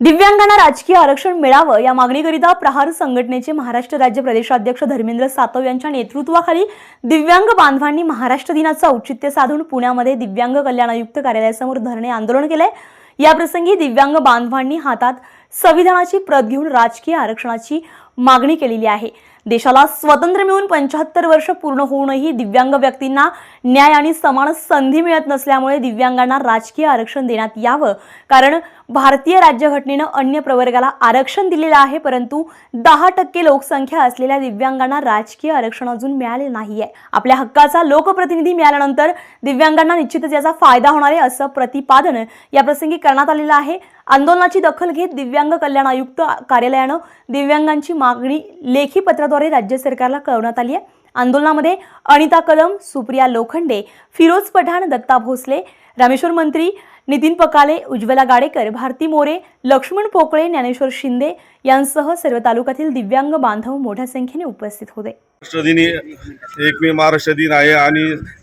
दिव्यांगांना राजकीय आरक्षण मिळावं या मागणीकरिता प्रहार संघटनेचे महाराष्ट्र राज्य प्रदेशाध्यक्ष धर्मेंद्र सातव यांच्या नेतृत्वाखाली दिव्यांग बांधवांनी महाराष्ट्र दिनाचं औचित्य साधून पुण्यामध्ये दिव्यांग कल्याण आयुक्त कार्यालयासमोर धरणे आंदोलन केलंय. याप्रसंगी दिव्यांग बांधवांनी हातात संविधानाची प्रत घेऊन राजकीय आरक्षणाची मागणी केलेली आहे. देशाला स्वातंत्र्य मिळून पंच्याहत्तर वर्ष पूर्ण होऊनही दिव्यांग व्यक्तींना न्याय आणि समान संधी मिळत नसल्यामुळे दिव्यांगांना राजकीय आरक्षण देण्यात यावं. कारण भारतीय राज्यघटनेनं अन्य प्रवर्गाला आरक्षण दिलेलं आहे परंतु दहा टक्के लोकसंख्या असलेल्या दिव्यांगांना राजकीय आरक्षण अजून मिळाले नाहीये. आपल्या हक्काचा लोकप्रतिनिधी मिळाल्यानंतर दिव्यांगांना निश्चितच याचा फायदा होणार आहे असं प्रतिपादन याप्रसंगी करण्यात आलेलं आहे. आंदोलनाची दखल घेत दिव्यांग कल्याण आयुक्त कार्यालयानं दिव्यांगांची मागणी लेखी पत्राद्वारे राज्य सरकारला कळवण्यात आली आहे. आंदोलनामध्ये अनिता कदम सुप्रिया लोखंडे फिरोज पठाण दत्ता भोसले रामेश्वर मंत्री नितीन पकाले उज्ज्वला गाडेकर भारती मोरे लक्ष्मण पोकळे ज्ञानेश्वर शिंदे यांसह सर्व तालुक्यातील दिव्यांग बांधव मोठ्या संख्येने उपस्थित होते. महाराष्ट्र दिनी एक मे महाराष्ट्र दिन आहे आणि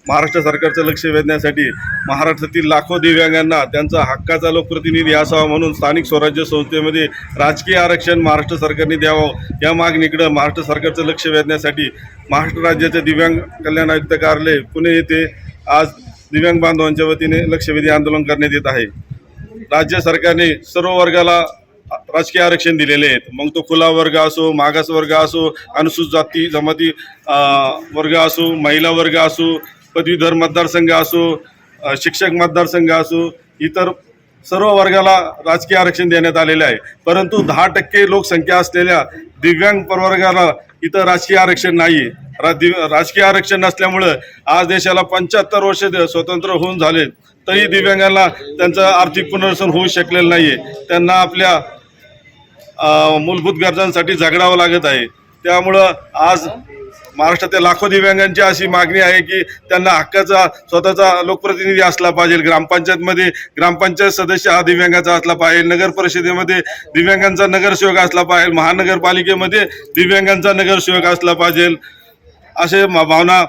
महाराष्ट्र सरकारचं लक्ष वेधण्यासाठी महाराष्ट्रातील लाखो दिव्यांगांना त्यांचा हक्काचा लोकप्रतिनिधी असावा म्हणून स्थानिक स्वराज्य संस्थेमध्ये राजकीय आरक्षण महाराष्ट्र सरकारने द्यावं या मागणीकडं महाराष्ट्र सरकारचं लक्ष वेधण्यासाठी महाराष्ट्र राज्याचे दिव्यांग कल्याण आयुक्त कार्यालय पुणे येथे आज दिव्यांग बांधवांच्या वतीने लक्षवेधी आंदोलन करण्यात येत आहे. राज्य सरकारने सर्व वर्गाला राजकीय आरक्षण दिलेले आहेत. मग तो खुला वर्ग असो मागास वर्ग असो अनुसूचित जाती जमाती वर्ग असो महिला वर्ग असो पदवीधर मतदारसंघ असो शिक्षक मतदारसंघ असो इतर सर्व वर्गाला राजकीय आरक्षण देण्यात आलेले आहे. परंतु दहा टक्के लोकसंख्या असलेल्या दिव्यांग प्रवर्गाला इथं राजकीय आरक्षण नाही. आहे रा दिव राजकीय आरक्षण नसल्यामुळं आज देशाला पंच्याहत्तर वर्ष स्वतंत्र होऊन झाले. तरी दिव्यांगांना त्यांचं आर्थिक पुनर्वसन होऊ शकलेलं नाही आहे त्यांना आपल्या मूलभूत गरजांसाठी झगडावं लागत आहे. त्यामुळं आज महाराष्ट्रातील लाखो दिव्यांगांची अशी मागणी आहे की त्यांना हक्काचा स्वतःचा लोकप्रतिनिधी असला पाहिजे. ग्रामपंचायतमध्ये ग्रामपंचायत सदस्य हा दिव्यांगाचा असला पाहिजे. नगर परिषदेमध्ये दिव्यांगांचा नगरसेवक असला पाहिजे. महानगरपालिकेमध्ये दिव्यांगांचा नगरसेवक असला पाहिजे. असे भावना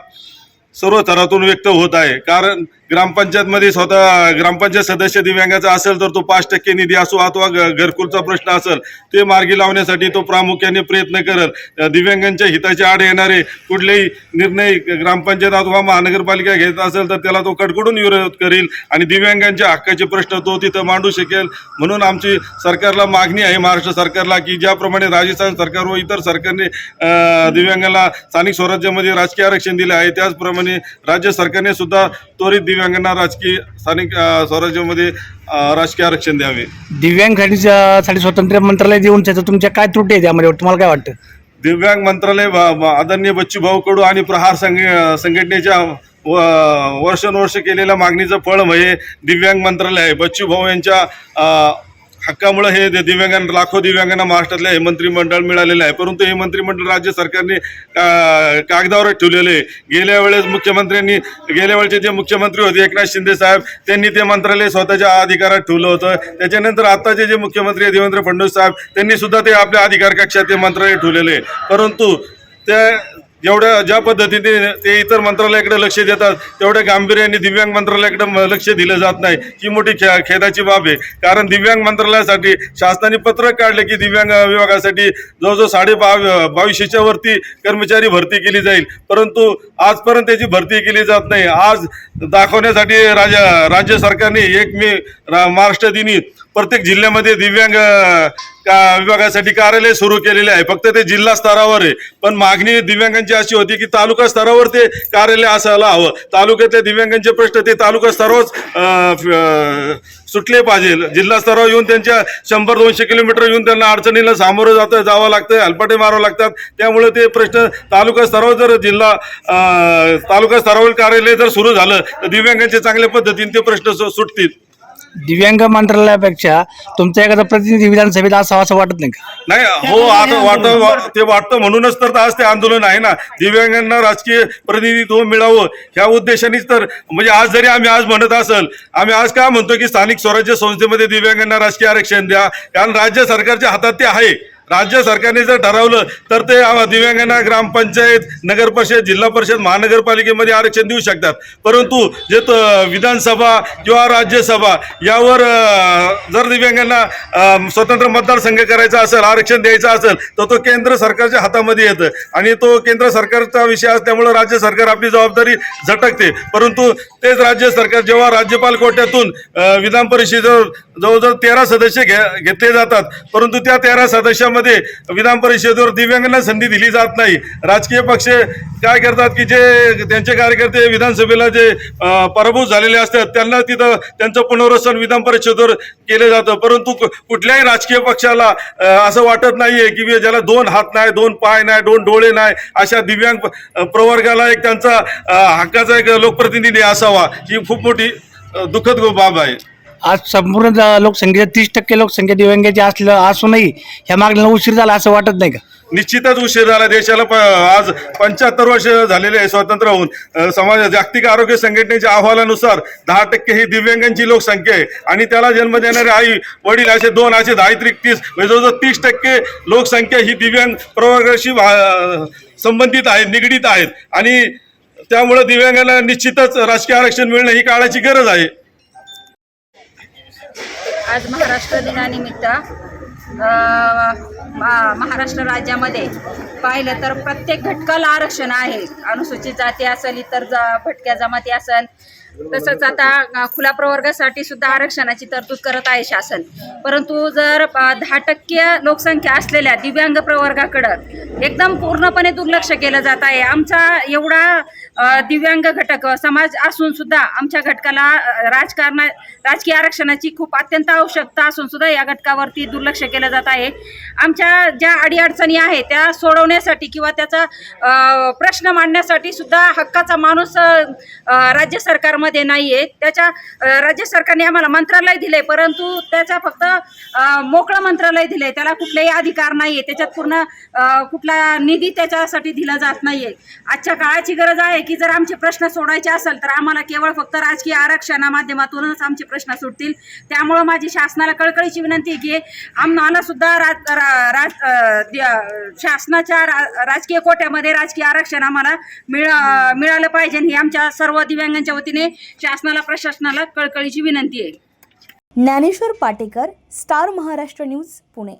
सर्व थरातून व्यक्त होत आहे. कारण ग्रामपंचायतमध्ये स्वतः ग्रामपंचायत सदस्य दिव्यांगाचा असेल तर तो पाच टक्के निधी असो अथवा घरकुलचा प्रश्न असेल ते मार्गी लावण्यासाठी तो प्रामुख्याने प्रयत्न करत दिव्यांगांच्या हिताच्या आड येणारे कुठलेही निर्णय ग्रामपंचायत अथवा महानगरपालिका घेत असेल तर त्याला तो कडकडून विरोध करील आणि दिव्यांगांच्या हक्काचे प्रश्न तो तिथं मांडू शकेल. म्हणून आमची सरकारला मागणी आहे महाराष्ट्र सरकारला की ज्याप्रमाणे राजस्थान सरकार व इतर सरकारने दिव्यांगाला स्थानिक स्वराज्यामध्ये राजकीय आरक्षण दिले आहे त्याचप्रमाणे राज्य सरकारने सुद्धा त्वरित दिव्यांगांना राजकीय स्थानिक स्वराज्यामध्ये राजकीय आरक्षण द्यावे. दिव्यांगसाठी साठी स्वतंत्र मंत्रालय देऊन त्याचं तुमच्या काय त्रुटी आहे त्यामध्ये? तुम्हाला काय वाटतं? दिव्यांग मंत्रालय आदरणीय बच्चू भाऊ कडू आणि प्रहार संघ संघटनेच्या व- वर्षानुवर्ष केलेल्या मागणीचं फळ म्हणजे दिव्यांग मंत्रालय आहे. बच्चू भाऊ यांच्या हक्कामुळे हे दिव्यांगांना लाखो दिव्यांगांना महाराष्ट्रातले हे मंत्रिमंडळ मिळालेलं आहे. परंतु हे मंत्रिमंडळ राज्य सरकारने का- कागदावरच ठेवलेले आहे. गेल्या वेळेस मुख्यमंत्र्यांनी गेल्या वेळचे जे मुख्यमंत्री होते एकनाथ शिंदे साहेब त्यांनी ते मंत्रालय स्वतःच्या अधिकारात ठेवलं होतं. त्याच्यानंतर आत्ताचे जे मुख्यमंत्री आहे देवेंद्र फडणवीस साहेब त्यांनी सुद्धा ते आपल्या अधिकार कक्षात ते मंत्रालय ठेवलेले आहे. परंतु त्या जेवढ्या ज्या पद्धतीने ते इतर मंत्रालयाकडे लक्ष देतात तेवढ्या गांभीर्याने दिव्यांग मंत्रालयाकडे लक्ष दिलं जात नाही. ही मोठी खे खेदाची बाब आहे. कारण दिव्यांग मंत्रालयासाठी शासनाने पत्रक काढले की दिव्यांग विभागासाठी जवळजवळ साडे बाव बावीसशेच्या वरती कर्मचारी भरती केली जाईल. परंतु आजपर्यंत त्याची भरती केली जात नाही. आज दाखवण्यासाठी राजा राज्य सरकारने एक मे महाराष्ट्र दिनी प्रत्येक जिल्ह्यामध्ये दिव्यांग का विभागासाठी कार्यालय सुरू केलेले आहे. फक्त ते जिल्हा स्तरावर आहे. पण मागणी दिव्यांगांची अशी होती की तालुका स्तरावर ते कार्यालय असायला हवं. तालुक्यातल्या दिव्यांगांचे प्रश्न ते तालुका स्तरावर सुटले पाहिजे. जिल्हा स्तरावर येऊन त्यांच्या शंभर दोनशे किलोमीटर येऊन त्यांना अडचणीला सामोरं जातं जावं लागतं हलपाटे मारावं लागतात. त्यामुळे ते प्रश्न तालुका स्तरावर जर जिल्हा तालुका स्तरावर कार्यालय जर सुरू झालं तर दिव्यांगांचे चांगल्या पद्धतीने ते प्रश्न सु- सुटतील. दिव्यांग मंत्रालयापेक्षा तुमचा एखादा प्रतिनिधी विधानसभेत असावा असं वाटत नाही का? नाही हो आता वाटतं वा- ते वाटतं म्हणूनच तर आज ते आंदोलन आहे ना. दिव्यांगांना राजकीय प्रतिनिधित्व मिळावं ह्या उद्देशानेच तर म्हणजे आज जरी आम्ही आज म्हणत असल आम्ही आज काय म्हणतो की स्थानिक स्वराज्य संस्थेमध्ये दिव्यांगांना राजकीय आरक्षण द्या? कारण राज्य सरकारच्या हातात ते आहे. राज्य सरकारने जर ठरवलं तर ते दिव्यांगांना ग्रामपंचायत नगर परिषद जिल्हा परिषद महानगरपालिकेमध्ये आरक्षण देऊ शकतात. परंतु जे विधानसभा किंवा राज्यसभा यावर जर दिव्यांगांना स्वतंत्र मतदारसंघ करायचा असेल आरक्षण द्यायचं असेल तर तो केंद्र सरकारच्या हातामध्ये येतं. आणि तो केंद्र सरकारचा विषय असल्यामुळं राज्य सरकार आपली जबाबदारी झटकते. परंतु तेच राज्य सरकार जेव्हा राज्यपाल कोट्यातून विधान परिषदेवर जवळजवळ तेरा सदस्य घे घेतले जातात परंतु त्या तेरा मध्ये विधान परिषदेवर दिव्यांगांना संधी दिली जात नाही. राजकीय पक्ष काय करतात की जे त्यांचे कार्यकर्ते विधानसभेला जे पराभूत झालेले असतात त्यांना तिथं त्यांचं पुनर्वसन विधान परिषदेवर केलं जातं. परंतु कुठल्याही राजकीय पक्षाला असं वाटत नाहीये की ज्याला दोन हात नाही दोन पाय नाही दोन डोळे नाही अशा दिव्यांग प्रवर्गाला एक त्यांचा हक्काचा एक लोकप्रतिनिधी असावा. ही खूप मोठी दुःखद बाब आहे. आज संपूर्ण ज- लोकसंख्येच्या तीस टक्के लोकसंख्या दिव्यांगाची असलं असूनही ह्या मागणीला उशीर झाला असं वाटत नाही का? निश्चितच उशीर झाला. देशाला प- आज पंच्याहत्तर वर्ष झालेले आहे स्वातंत्र्य होऊन. अ, समाज जागतिक आरोग्य संघटनेच्या अहवालानुसार दहा टक्के ही दिव्यांगांची लोकसंख्या आहे. आणि त्याला जन्म देणारे आई वडील असे दोन असे दहा त्रिक तीस म्हणजे जवळजवळ तीस टक्के लोकसंख्या ही दिव्यांग प्रवर्गाशी भा- संबंधित आहे निगडीत आहेत. आणि त्यामुळे दिव्यांगांना निश्चितच राजकीय आरक्षण मिळणं ही काळाची गरज आहे. आज महाराष्ट्र दिनानिमित्त महाराष्ट्र राज्यामध्ये पाहिलं तर प्रत्येक घटकाला आरक्षण आहे. अनुसूचित जाती असेल इतर जा भटक्या जमाती असेल तसंच आता खुला प्रवर्गासाठी सुद्धा आरक्षणाची तरतूद करत आहे शासन. परंतु जर दहा टक्के लोकसंख्या असलेल्या दिव्यांग प्रवर्गाकडं एकदम पूर्णपणे दुर्लक्ष केलं जात आहे. आमचा एवढा दिव्यांग घटक समाज असून सुद्धा आमच्या घटकाला राजकारणा राजकीय आरक्षणाची खूप अत्यंत आवश्यकता असून सुद्धा या घटकावरती दुर्लक्ष केलं जात आहे. आमच्या ज्या अडीअडचणी आहेत त्या सोडवण्यासाठी किंवा त्याचा प्रश्न मांडण्यासाठी सुद्धा हक्काचा माणूस राज्य सरकार मध्ये नाही आहे त्याच्या राज्य सरकारने आम्हाला मंत्रालय दिले परंतु त्याचा फक्त मोकळं मंत्रालय दिले त्याला कुठलेही अधिकार नाही आहे त्याच्यात पूर्ण कुठला निधी त्याच्यासाठी दिला जात नाही आहे आजच्या काळाची गरज आहे की जर आमचे प्रश्न सोडायचे असेल तर आम्हाला केवळ फक्त राजकीय आरक्षणा माध्यमातूनच आमचे प्रश्न सुटतील. त्यामुळं माझी शासनाला कळकळीची विनंती आहे की आम्हाला सुद्धा राज रा- राज शासनाच्या रा- राजकीय कोट्यामध्ये राजकीय आरक्षण आम्हाला मिळ मिळालं पाहिजे. ही आमच्या सर्व दिव्यांगांच्या वतीने शासनाला प्रशासनाला कळकळीची विनंती आहे. Dnyaneshwar Patekar star Maharashtra news Pune.